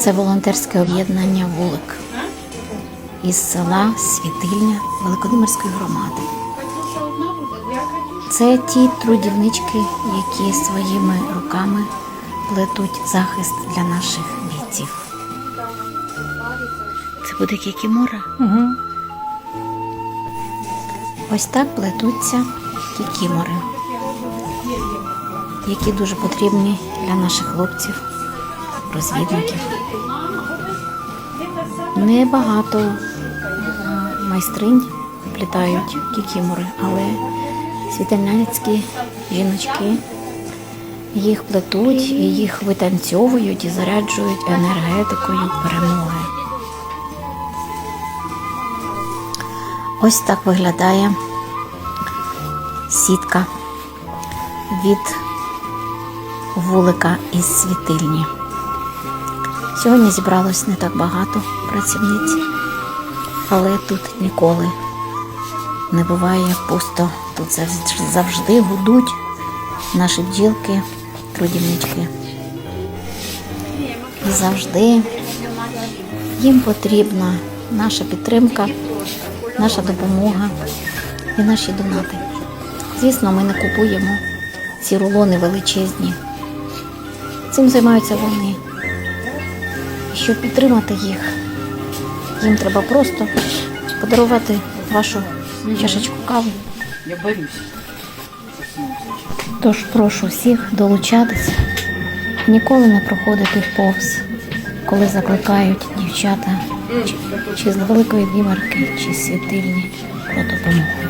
Це волонтерське об'єднання Вулик із села Світильня Великодимирської громади. Це ті трудівнички, які своїми руками плетуть захист для наших бійців. Це буде кікімора. Угу. Ось так плетуться кікімори, які дуже потрібні для наших хлопців, розвідників. Небагато е, майстринь плітають кікімори, але світельняцькі жіночки їх плетуть, і їх витанцьовують і заряджують енергетикою перемоги. Ось так виглядає сітка від вулика із світильні. Сьогодні зібралось не так багато працівниць, але тут ніколи не буває пусто. Тут завжди гудуть наші бджілки, трудівнички. І завжди їм потрібна наша підтримка, наша допомога і наші донати. Звісно, ми не купуємо ці рулони величезні. Цим займаються вони. Щоб підтримати їх, їм треба просто подарувати вашу чашечку кави. Я борюсь. Тож прошу всіх долучатися, ніколи не проходити повз, коли закликають дівчата чи, чи з великої дімарки, чи з світильні про допомогу.